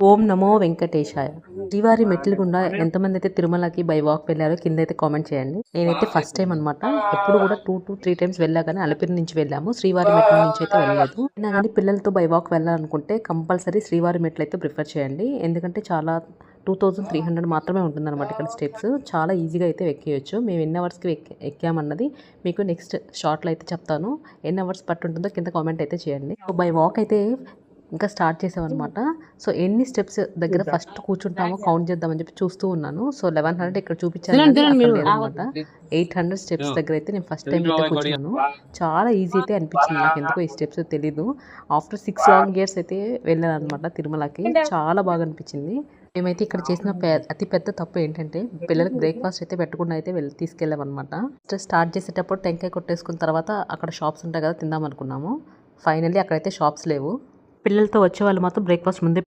ఓం నమో వెంకటేశాయ. శ్రీవారి మెట్ల గుండా ఎంతమంది అయితే తిరుమలకి బై వాక్ వెళ్ళారో కింద అయితే కామెంట్ చేయండి. నేనైతే ఫస్ట్ టైం అనమాట ఎప్పుడు కూడా టూ టు త్రీ టైమ్స్ వెళ్ళా కానీ నుంచి వెళ్ళాము. శ్రీవారి మెట్ల నుంచి అయితే వెళ్ళలేదు. అయినా కానీ పిల్లలతో బై వాక్ వెళ్ళాలనుకుంటే కంపల్సరీ శ్రీవారి మెట్లు అయితే ప్రిఫర్ చేయండి. ఎందుకంటే చాలా టూ థౌజండ్ త్రీ హండ్రెడ్ మాత్రమే ఉంటుందన్నమాట ఇక్కడ స్టెప్స్. చాలా ఈజీగా అయితే ఎక్కేయచ్చు. మేము ఎన్ని అవర్స్కి ఎక్ ఎక్కామన్నది మీకు నెక్స్ట్ షార్ట్లో అయితే చెప్తాను. ఎన్ని అవర్స్ పట్టుంటుందో కింద కామెంట్ అయితే చేయండి. బై వాక్ అయితే ఇంకా స్టార్ట్ చేసామన్నమాట. సో ఎన్ని స్టెప్స్ దగ్గర ఫస్ట్ కూర్చుంటామో కౌంట్ చేద్దామని చెప్పి చూస్తూ ఉన్నాను. సో లెవెన్ హండ్రెడ్ ఇక్కడ చూపించాను అనమాట ఎయిట్ హండ్రెడ్ స్టెప్స్ దగ్గర అయితే నేను ఫస్ట్ టైం అయితే కూర్చున్నాను. చాలా ఈజీ అయితే అనిపించింది. నాకు ఎందుకో ఈ స్టెప్స్ తెలీదు. ఆఫ్టర్ సిక్స్ లాంగ్ ఇయర్స్ అయితే వెళ్ళాను అనమాట తిరుమలకి చాలా బాగా అనిపించింది. మేమైతే ఇక్కడ చేసిన పె- అతి పెద్ద తప్పు ఏంటంటే పిల్లలకి బ్రేక్ఫాస్ట్ అయితే పెట్టకుండా అయితే వెళ్ళి తీసుకెళ్ళాం అనమాట స్టార్ట్ చేసేటప్పుడు టెంకాయ కొట్టేసుకున్న తర్వాత అక్కడ షాప్స్ ఉంటాయి కదా తిందాం అనుకున్నాము ఫైనల్లీ అక్కడైతే షాప్స్ లేవు. పిల్లలతో వచ్చే వాళ్ళు మాత్రం బ్రేక్ఫాస్ట్ ముందే